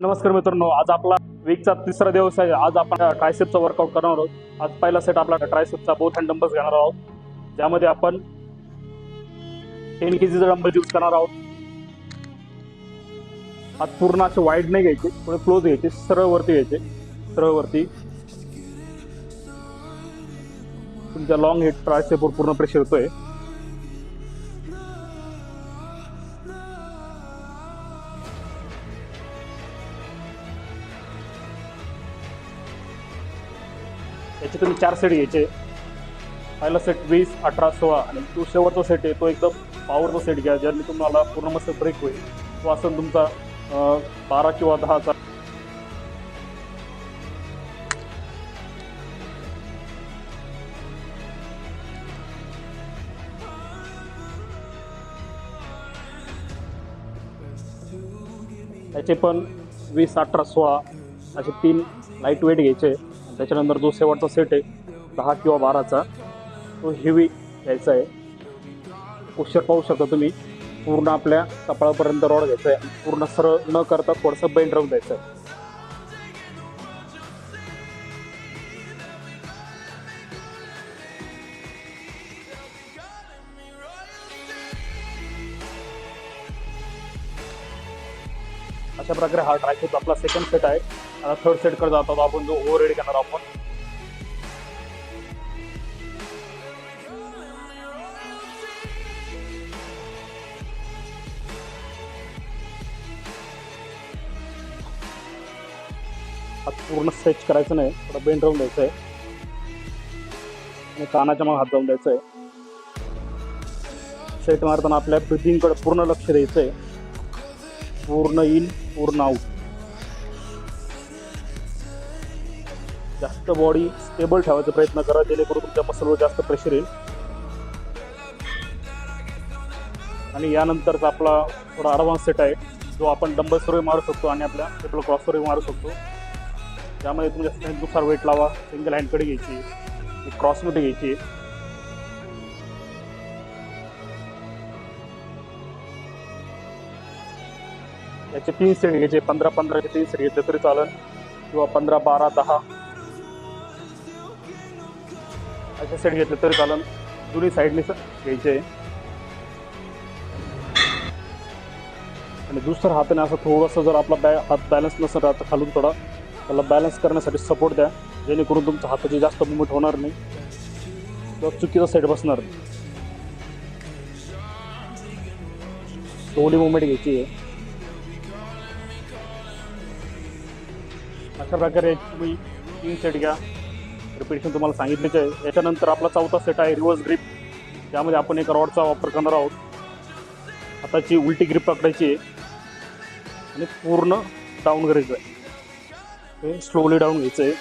नमस्कार मित्रांनो आज आपला वीकचा तिसरा दिवस आहे. आज आपण ट्रायसेपचा वर्कआउट करणार आहोत. आज पहिला सेट आपला ट्रायसेपचा बोथ हँड डंबल्स घेणार आहोत. ज्यामध्ये आपण टेन के जीचा डंबल यूज करणार आहोत. आज पूर्ण असे वाईड नाही घ्यायचे थोडे क्लोज घ्यायचे सरळ वरती घ्यायचे. सरळ वरती. तुमच्या लॉंग हेड ट्रायसेपवर पूर्ण प्रेशर येतोय. याचे तुम्ही चार सेट घ्यायचे. पहिला सेट वीस अठरा सोळा आणि तो शेवटचा सेट आहे तो एकदम पॉवरचा सेट घ्या ज्याने तुम्हाला पूर्ण मस्त ब्रेक होईल. तो असेल तुमचा बारा किंवा दहाचा. याचे पण वीस अठरा सोळा असे तीन लाइट वेट घ्यायचे. त्याच्यानंतर जो शेवटचा सेट आहे दहा किंवा बाराचा तो हेवी घ्यायचा आहे. उशीर पाहू शकता तुम्ही. पूर्ण आपल्या कपाळापर्यंत रॉड घ्यायचा आहे. पूर्ण सरळ न करता थोडंसं बेंड राहून द्यायचं आहे. अशा प्रकारे हा ट्रायसेप आपला सेकंड सेट आहे. आता थर्ड सेटकडे जातो. आपण जो ओव्हर रेड करणार आपण. पूर्ण स्ट्रेच करायचं नाही. थोडं बेंड राहून द्यायचं आहे. आणि कानाच्या मग हात जाऊन द्यायचं आहे. सेट मारताना आपल्या ब्रिथिंगकडे पूर्ण लक्ष द्यायचं आहे. पूर्ण इन पूर्ण आउट जास्त बॉडी स्टेबल ठेवायचा प्रयत्न करा जेणेकरून तुमच्या मसलवर जास्त प्रेशर येईल. आणि यानंतरचा आपला थोडा ॲडव्हान्स सेट आहे जो आपण डंबल मारू शकतो आणि आपल्या टेबल क्रॉस मारू शकतो. त्यामध्ये तुमच्या स्ट्रेंथनुसार वेट लावा सिंगल हँडकडे घ्यायची क्रॉसमध्ये घ्यायची. याचे तीन सेट घ्यायचे पंधरा पंधराचे तीन सेट घेतले तरी चालेल किंवा पंधरा बारा दहा. असे सेट घेतले तरी चालेल दोन्ही साईडने घ्यायचे. आणि दुसऱ्या हाताने असं थोडंसं जर आपला बॅ हात बॅलन्स नसेल राहत खालून थोडा त्याला बॅलन्स करण्यासाठी सपोर्ट द्या. जेणेकरून तुमच्या हाताची जास्त मुवमेंट होणार नाही. किंवा चुकीचा सेट बसणार नाही. थोडी मुवमेंट घ्यायची आहे. अशा प्रकारे तुम्ही तीन सेट घ्या. रिपिटेशन तुम्हाला सांगितलेच आहे. याच्यानंतर आपला चौथा सेट आहे रिव्हर्स ग्रीप त्यामध्ये आपण एक रॉडचा वापर करणार आहोत. हाताची उलटी ग्रिप पकडायची आहे. आणि पूर्ण डाऊन करायचं आहे. हे स्लोली डाऊन घ्यायचं आहे.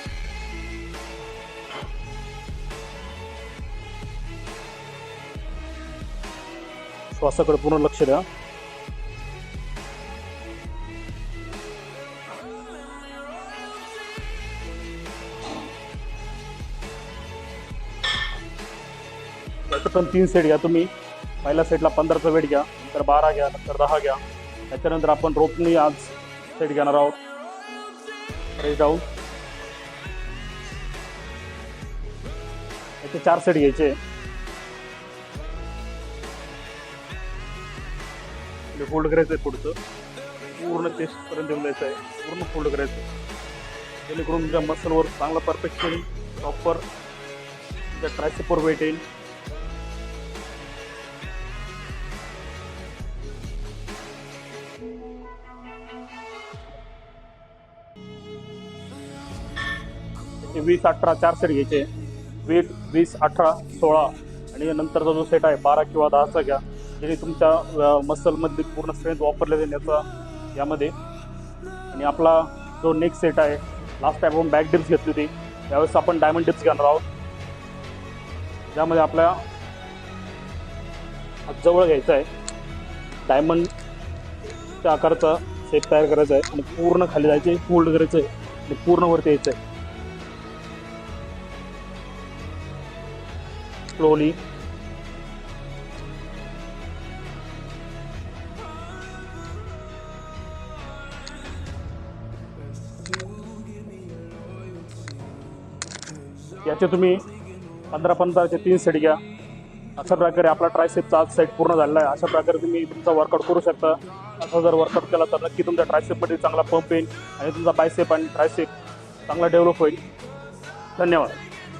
श्वासाकडे पूर्ण लक्ष द्या. त्याचं तीन सेट घ्या तुम्ही. पहिल्या सेटला पंधराचा वेट घ्या नंतर बारा घ्या नंतर दहा घ्या. त्याच्यानंतर आपण रोपनी आज सेट घेणार आहोत. रेस याचे चार सेट घ्यायचे. फोल्ड करायचं आहे पुढचं. पूर्ण चेस्टपर्यंत येऊन द्यायचं आहे. पूर्ण फोल्ड करायचं आहे. जेणेकरून तुमच्या मसलवर चांगला परफेक्शन प्रॉपर तुमच्या ट्रायसेपवर वेट येईल. त्याचे वीस अठरा चार सेट घ्यायचे. वीस वीस अठरा सोळा आणि नंतरचा जो सेट आहे बारा किंवा दहाचा घ्या. जेणे तुमच्या मसलमध्ये पूर्ण स्ट्रेंथ वापरले जाईल याचा यामध्ये. आणि आपला जो नेक्स्ट सेट आहे लास्ट टाइम आपण बॅक डिप्स घेतली होती त्यावेळेस आपण डायमंड डिप्स घेणार आहोत. ज्यामध्ये आपल्या जवळ घ्यायचं आहे. डायमंडच्या आकाराचा शेप तयार करायचा आहे आणि पूर्ण खाली जायचं आहे फोल्ड करायचं आहे आणि पूर्ण वरती यायचं आहे. स्लोली याचे तुम्ही पंधरा पंधराचे तीन सेट घ्या. अशा प्रकारे आपला ट्रायसेपचा आज सेट पूर्ण झालेला आहे. अशा प्रकारे तुम्ही तुमचा वर्कआउट करू शकता. असा जर वर्कआउट केला तर नक्की तुमच्या ट्रायसेपमध्ये चांगला पंप येईल आणि तुमचा बायसेप आणि ट्रायसेप चांगला डेव्हलप होईल. धन्यवाद.